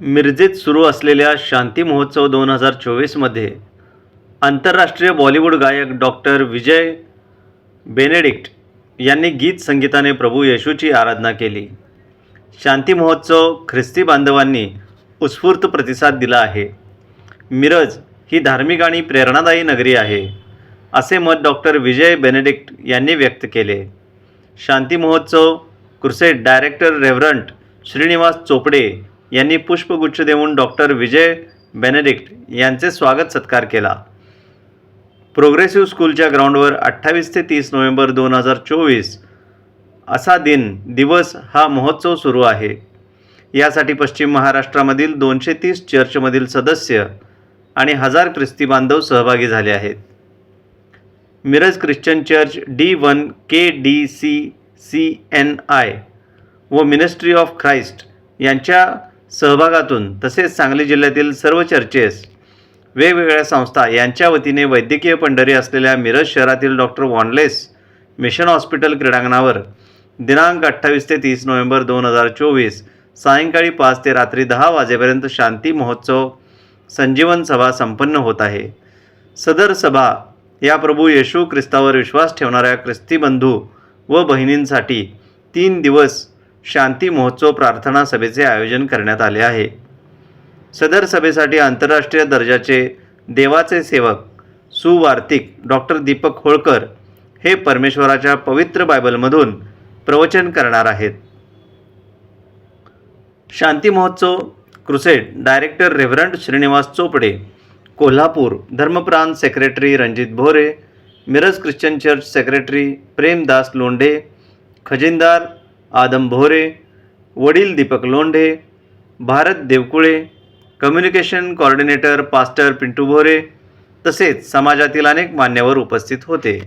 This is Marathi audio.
मिरजेत सुरू असलेल्या शांती महोत्सव दोन हजार चोवीसमध्ये आंतरराष्ट्रीय बॉलिवूड गायक डॉक्टर विजय बेनेडिक्ट यांनी गीत संगीताने प्रभू येशूची आराधना केली. शांती महोत्सव ख्रिस्ती बांधवांनी उत्स्फूर्त प्रतिसाद दिला आहे. मिरज ही धार्मिक आणि प्रेरणादायी नगरी आहे असे मत डॉक्टर विजय बेनेडिक्ट यांनी व्यक्त केले. शांती महोत्सव crusade director reverend Shrinivas Chopde यांनी पुष्पगुच्छ देऊन डॉक्टर विजय बेनेडिक्ट यांचे स्वागत सत्कार केला. प्रोग्रेसिव्ह स्कूलच्या ग्राउंडवर अठ्ठावीस ते तीस नोव्हेंबर दोन हजार चोवीस असा दिन दिवस हा महोत्सव सुरू आहे. यासाठी पश्चिम महाराष्ट्रामधील दोनशे तीस चर्चमधील सदस्य आणि हजार ख्रिस्ती बांधव सहभागी झाले आहेत. Miraj Christian church D one K D C C N I व मिनिस्ट्री ऑफ ख्राइस्ट यांच्या सहभागातून तसेच सांगली जिल्ह्यातील सर्व चर्चेस वेगवेगळ्या संस्था यांच्या वतीने वैद्यकीय पंढरी असलेल्या मिरज शहरातील डॉक्टर वॉनलेस मिशन हॉस्पिटल क्रीडांगणावर दिनांक अठ्ठावीस ते तीस नोव्हेंबर दोन हजार चोवीस सायंकाळी पाच ते रात्री दहा वाजेपर्यंत शांती महोत्सव संजीवन सभा संपन्न होत आहे. सदर सभा या प्रभू येशू ख्रिस्तावर विश्वास ठेवणाऱ्या ख्रिस्ती बंधू व बहिणींसाठी तीन दिवस शांती महोत्सव प्रार्थना सभेचे आयोजन करण्यात आले आहे. सदर सभेसाठी आंतरराष्ट्रीय दर्जाचे देवाचे सेवक सुवार्तिक डॉक्टर दीपक होळकर हे परमेश्वराच्या पवित्र बायबलमधून प्रवचन करणार आहेत. शांती महोत्सव crusade director reverend Shrinivas Chopde Kolhapur धर्मप्रांत secretary Ranjit Bhore Miraj Christian church secretary Premdas Londhe खजिनदार आदम भोरे वडील Deepak Londhe Bharat Devkule communication coordinator pastor Pintu Bhore तसेच समाजातील अनेक मान्यवर उपस्थित होते.